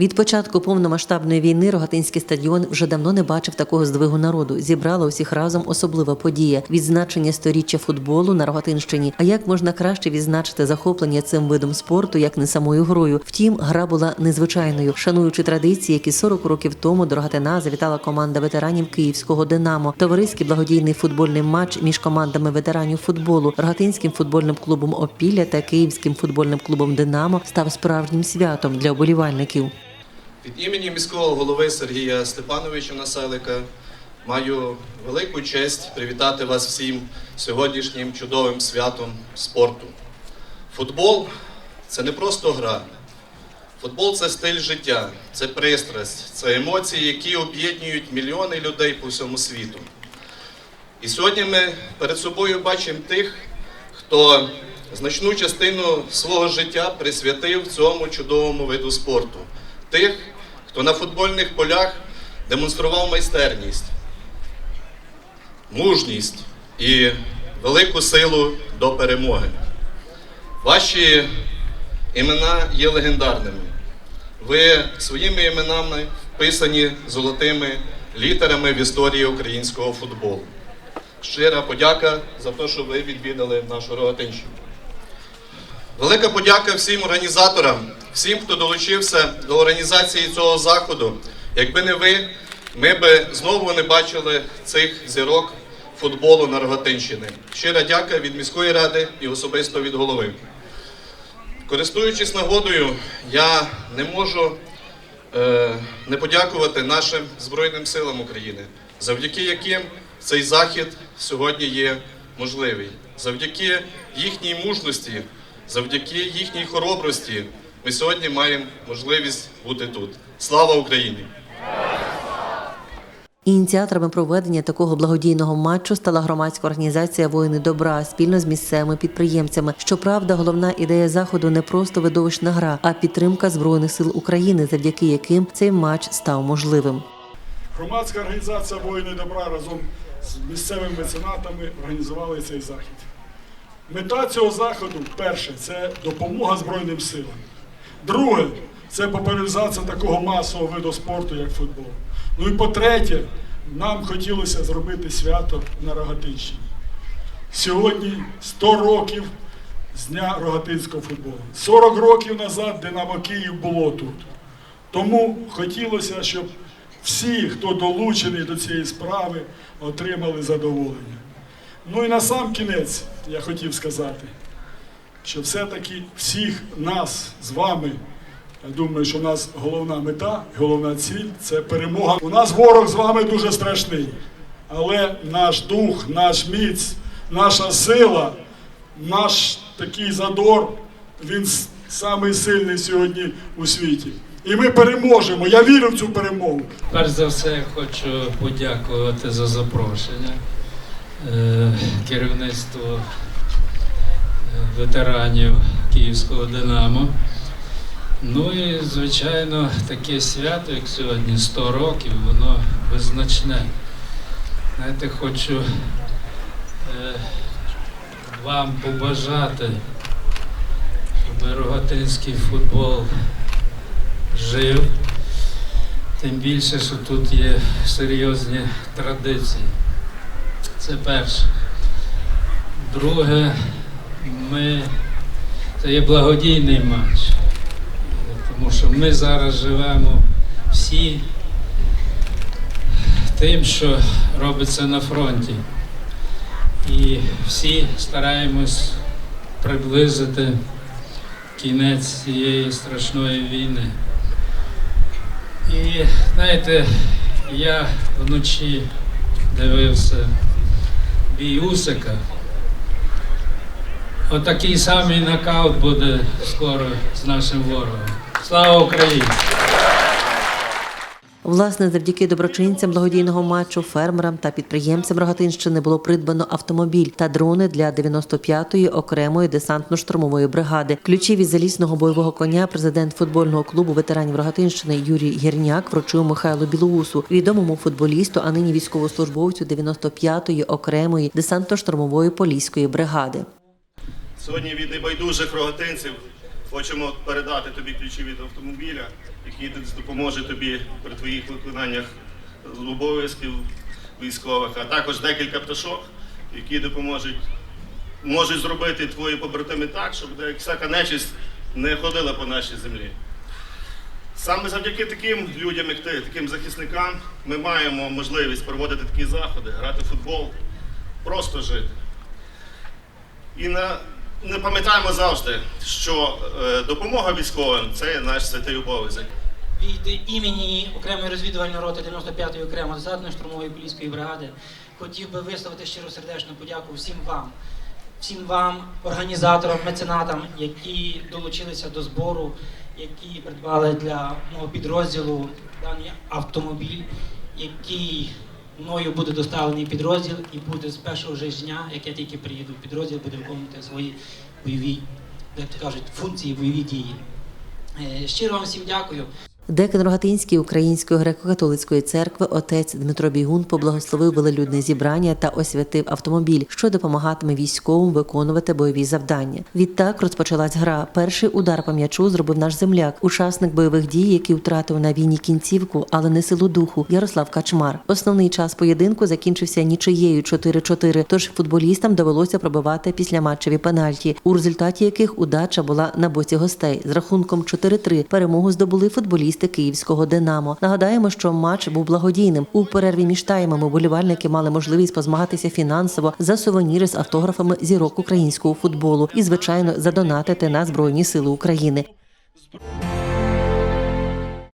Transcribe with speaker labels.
Speaker 1: Від початку повномасштабної війни Рогатинський стадіон вже давно не бачив такого здвигу народу. Зібрала усіх разом особлива подія відзначення сторіччя футболу на Рогатинщині. А як можна краще відзначити захоплення цим видом спорту, як не самою грою? Втім, гра була незвичайною, шануючи традиції, які 40 років тому до Рогатина завітала команда ветеранів Київського Динамо. Товариський благодійний футбольний матч між командами ветеранів футболу, Рогатинським футбольним клубом Опілля та Київським футбольним клубом Динамо став справжнім святом для оболівальників.
Speaker 2: Від імені міського голови Сергія Степановича Населика маю велику честь привітати вас всім сьогоднішнім чудовим святом спорту. Футбол це не просто гра. Футбол це стиль життя, це пристрасть, це емоції, які об'єднують мільйони людей по всьому світу. І сьогодні ми перед собою бачимо тих, хто значну частину свого життя присвятив цьому чудовому виду спорту. Тих, хто на футбольних полях демонстрував майстерність, мужність і велику силу до перемоги. Ваші імена є легендарними. Ви своїми іменами вписані золотими літерами в історії українського футболу. Щира подяка за те, що ви відвідали нашу Рогатинщину. Велика подяка всім організаторам, всім, хто долучився до організації цього заходу. Якби не ви, ми би знову не бачили цих зірок футболу на Рогатинщини. Щира дяка від міської ради і особисто від голови. Користуючись нагодою, я не можу е, не подякувати нашим Збройним силам України, завдяки яким цей захід сьогодні є можливий. Завдяки їхній мужності, завдяки їхній хоробрості, ми сьогодні маємо можливість бути тут. Слава Україні!
Speaker 1: Ініціаторами проведення такого благодійного матчу стала громадська організація Воїни добра спільно з місцевими підприємцями. Щоправда, головна ідея заходу не просто видовищна гра, а підтримка збройних сил України, завдяки яким цей матч став можливим.
Speaker 3: Громадська організація Воїни добра разом з місцевими меценатами організували цей захід. Мета цього заходу, перше, це допомога Збройним силам. Друге, це популяризація такого масового виду спорту, як футбол. Ну і по-третє, нам хотілося зробити свято на Рогатинщині. Сьогодні 100 років з дня рогатинського футболу. 40 років назад Динамо Київ було тут. Тому хотілося, щоб всі, хто долучений до цієї справи, отримали задоволення. Ну і на сам кінець я хотів сказати, що все-таки всіх нас з вами, я думаю, що у нас головна мета, головна ціль це перемога. У нас ворог з вами дуже страшний, але наш дух, наш міць, наша сила, наш такий задор, він самий сильний сьогодні у світі. І ми переможемо. Я вірю в цю перемогу.
Speaker 4: Перш за все, я хочу подякувати за запрошення е, керівництву е, ветеранів Київського Динамо. Ну і, звичайно, таке свято, як сьогодні, 100 років, воно визначне. Знаєте, хочу е, вам побажати, щоб рогатинський футбол жив. Тим більше, що тут є серйозні традиції. Це перше. Друге, ми, це є благодійний матч, тому що ми зараз живемо всі тим, що робиться на фронті. І всі стараємось приблизити кінець цієї страшної війни. І знаєте, я вночі дивився бій Усика. Отакий самий нокаут буде скоро з нашим ворогом. Слава Україні!
Speaker 1: Власне, завдяки доброчинцям благодійного матчу, фермерам та підприємцям Рогатинщини було придбано автомобіль та дрони для 95-ї окремої десантно-штурмової бригади. Ключі від залізного бойового коня президент футбольного клубу ветеранів Рогатинщини Юрій Гірняк вручив Михайлу Білоусу, відомому футболісту, а нині військовослужбовцю 95-ї окремої десантно-штурмової поліської бригади.
Speaker 5: Сьогодні від небайдужих рогатинців Хочемо передати тобі ключі від автомобіля, які допоможе тобі при твоїх виконаннях обов'язків військових, а також декілька пташок, які допоможуть можуть зробити твої побратими так, щоб всяка нечисть не ходила по нашій землі. Саме завдяки таким людям, як ти, таким захисникам, ми маємо можливість проводити такі заходи, грати в футбол, просто жити. І на, не пам'ятаємо завжди, що е, допомога військовим це наш святий обов'язок.
Speaker 6: Від імені окремої розвідувальної роти 95-ї окремо десантної штурмової поліської бригади хотів би висловити щиросердечну подяку всім вам, всім вам, організаторам, меценатам, які долучилися до збору, які придбали для мого підрозділу даний автомобіль, який мною буде доставлений підрозділ і буде з першого ж дня, як я тільки приїду в підрозділ, буде виконувати свої бойові, як то кажуть, функції, бойові дії. Е, Щиро вам всім дякую.
Speaker 1: Декан Рогатинської Української греко-католицької церкви отець Дмитро Бігун поблагословив велелюдне зібрання та освятив автомобіль, що допомагатиме військовим виконувати бойові завдання. Відтак розпочалась гра. Перший удар по м'ячу зробив наш земляк, учасник бойових дій, який втратив на війні кінцівку, але не силу духу. Ярослав Качмар. Основний час поєдинку закінчився нічиєю 4-4, Тож футболістам довелося пробивати післяматчеві пенальті, у результаті яких удача була на боці гостей. З рахунком 4-3 перемогу здобули футболісти київського Динамо. Нагадаємо, що матч був благодійним. У перерві між таймами болівальники мали можливість позмагатися фінансово за сувеніри з автографами зірок українського футболу і, звичайно, задонатити на збройні сили України.